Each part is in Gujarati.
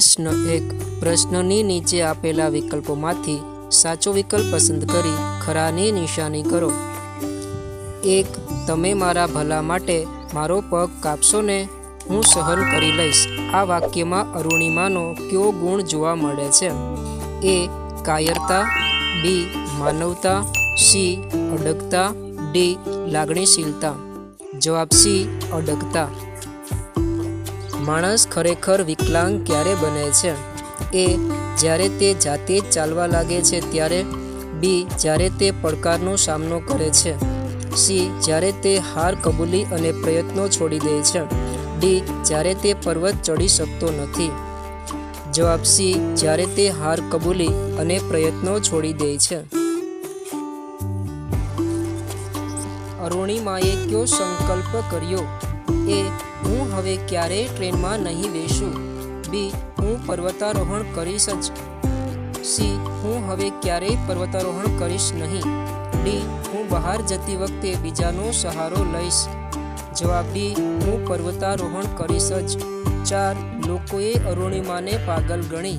પ્રશ્ન એક. પ્રશ્નની નીચે આપેલા વિકલ્પોમાંથી સાચો વિકલ્પ પસંદ કરી ખરાની નિશાની કરો. એક, તમે મારા ભલા માટે મારો પગ કાપશો ને હું સહન કરી લઈશ. આ વાક્યમાં અરુણિમાનો કયો ગુણ જોવા મળે છે? એ, કાયરતા, બી, માનવતા, સી, અડગતા, ડી, લાગણીશીલતા. જવાબ સી, અડગતા. માણસ ખરેખર વિકલાંગ ક્યારે બને છે? એ જ્યારે તે જાતે જ ચાલવા લાગે છે, ત્યારે બી જ્યારે તે પડકારનો સામનો કરે છે. સી જ્યારે તે હાર કબૂલી અને પ્રયત્નો છોડી દે છે. ડી જ્યારે તે પર્વત ચડી શકતો નથી. જવાબ સી જ્યારે તે હાર કબૂલી અને પ્રયત્નો છોડી દે છે. અરુણિમાએ કયો સંકલ્પ કર્યો? એ હું હવે ક્યારેય ટ્રેનમાં નહીં બેસું. બી, હું પર્વતારોહણ કરીશ જ. સી, હું હવે ક્યારેય પર્વતારોહણ કરીશ નહીં. ડી, હું બહાર જતી વખતે બીજાનો સહારો લઈશ. જવાબ ડી, હું પર્વતારોહણ કરીશ જ. ચાર, લોકોએ અરુણિમાને પાગલ ગણી.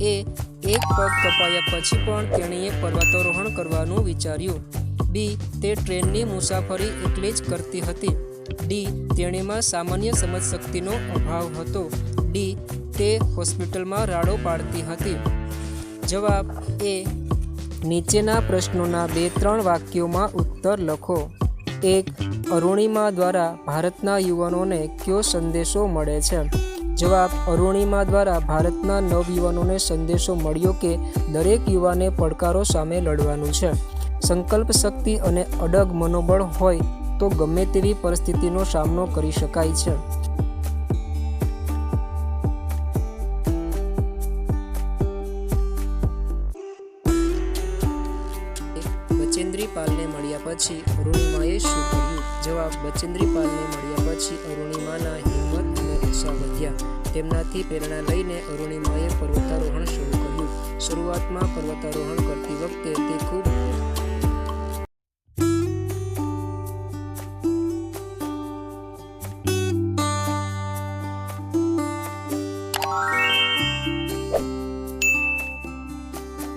એ, એક પગ કપાયા પછી પણ તેણીએ પર્વતારોહણ કરવાનું વિચાર્યું. બી, તે ટ્રેનની મુસાફરી એટલે જ કરતી હતી. ડી, તેણીમાં સામાન્ય સમજશક્તિનો અભાવ હતો. ડી, તે હોસ્પિટલમાં રાડો પાડતી હતી. જવાબ એ, નીચેના પ્રશ્નોના બે ત્રણ વાક્યોમાં ઉત્તર લખો. એક, અરુણિમા દ્વારા ભારતના યુવાનોને કયો સંદેશો મળે છે? જવાબ, અરુણિમા દ્વારા ભારતના નવયુવાનોને સંદેશો મળ્યો કે દરેક યુવાને પડકારો સામે લડવાનું છે. સંકલ્પ શક્તિ અને અડગ મનોબળ હોય તો ગમે તેવી પરિસ્થિતિનો સામનો કરી શકાય છે. બચેન્દ્રી મળ્યા પછી અરુણિમાએ શું કર્યું જવાબ બચેન્દ્રી પાલને મળ્યા પછી અરુણિમાના હિંમત અને ઉત્સાહ વધ્યા. તેમનાથી પ્રેરણા લઈને અરુણિમાએ પર્વતારોહણ શરૂ કર્યું. શરૂઆતમાં પર્વતારોહણ કરતી વખતે તે ખૂબ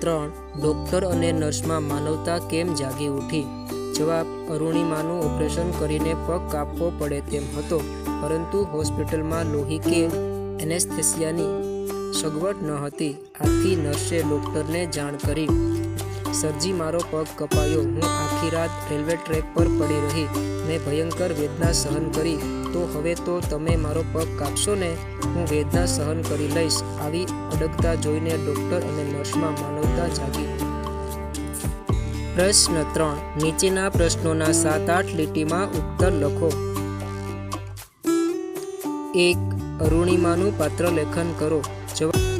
ત્રણ. ડૉક્ટર અને નર્સમાં માનવતા કેમ જાગી ઉઠી? જવાબ, અરુણિમાનું ઓપરેશન કરીને પગ કાપવો પડે તેમ હતો. પરંતુ હોસ્પિટલમાં લોહી કે એનેસ્થેસિયાની સગવડ ન હતી. આથી નર્સે ડૉક્ટરને જાણ કરી. સરજી, મારો પગ કપાયો. હું આખી રાત રેલવે ટ્રેક પર પડી રહી. મેં ભયંકર વેદના સહન કરી. તો હવે તો તમે મારો પગ કાપશો ને? હું વેદના સહન કરી લઈશ. આવી અડગતા જોઈને ડૉક્ટર અને નર્સમાં માનવતા જાગી. પ્રશ્ન ત્રણ. નીચેના પ્રશ્નોના સાત આઠ લીટીમાં ઉત્તર લખો. એક. અરુણિમાનું પાત્ર લેખન કરો. જવાબ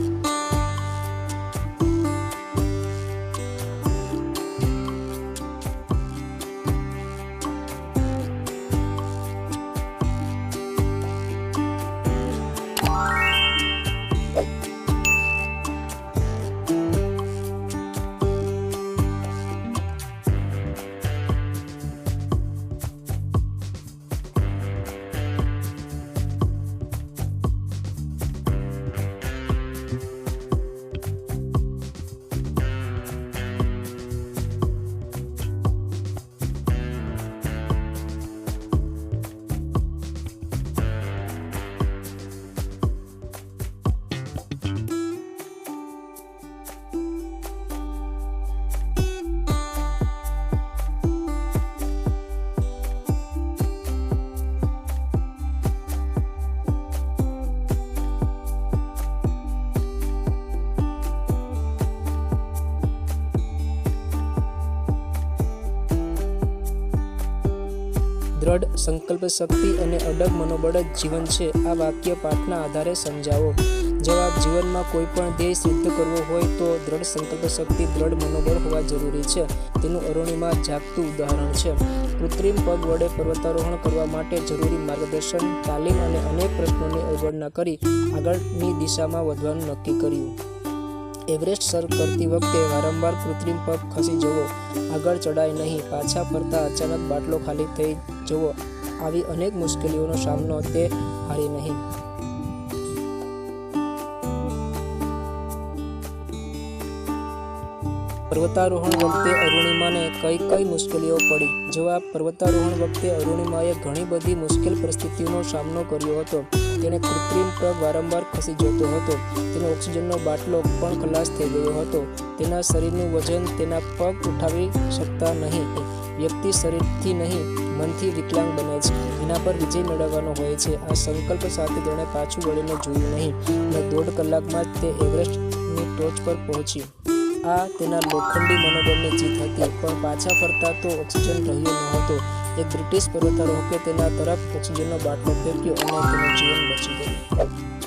દ્રઢ, સંકલ્પ શક્તિ અને અડગ મનોબળ જ જીવન છે. આ વાક્ય પાઠના આધારે સમજાવો. જવાબ, જીવનમાં કોઈ પણ ધ્યેય સિદ્ધ કરવો હોય તો દ્રઢ, સંકલ્પ શક્તિ, દ્રઢ મનોબળ હોવા જરૂરી છે. તેનું અરુણિમા જાગતું ઉદાહરણ છે. કૃત્રિમ પગ વડે પર્વતારોહણ કરવા માટે જરૂરી માર્ગદર્શન, તાલીમ અને અનેક પ્રશ્નોની અવગણના કરી આગળની દિશામાં વધવાનું નક્કી કર્યું. એવરેસ્ટ સર કરતી વખતે વારંવાર કૃત્રિમ પગ ખસી જવો. આગળ ચડાય નહીં, પાછા ફરતા અચાનક બાટલો ખાલી થઈ જવો. આવી અનેક મુશ્કેલીઓનો સામનો તે હારી નહીં. પર્વતારોહણ વખતે અરુણિમાને કઈ કઈ મુશ્કેલીઓ પડી? જવાબ, પર્વતારોહણ વખતે અરુણિમાએ ઘણી બધી મુશ્કેલ પરિસ્થિતિઓનો સામનો કર્યો હતો. તેણે કૃત્રિમ પગ વારંવાર ખસી જતો હતો. તેનો ઓક્સિજનનો બાટલો પણ ખલાસ થઈ ગયો હતો. તેના શરીરનું વજન તેના પગ ઉઠાવી શકતા નહીં. વ્યક્તિ શરીરથી નહીં, મનથી વિકલાંગ બને છે. એના પર વિજય મેળવવાનો હોય છે. આ સંકલ્પ સાથે તેણે પાછું વળીને જોયું નહીં. દોઢ કલાકમાં તે એવરેસ્ટની ટોચ પર પહોંચી. આ તેના લોખંડી મનોબળની જીત હતી. પણ પાછા ફરતા તો ઓક્સિજન રહ્યો ન હતો એક બ્રિટિશ પર્વતારોહકે તેના તરફ ઓક્સિજનનો બાટલો ફેંક્યો અને તેનું જીવન બચી ગયું.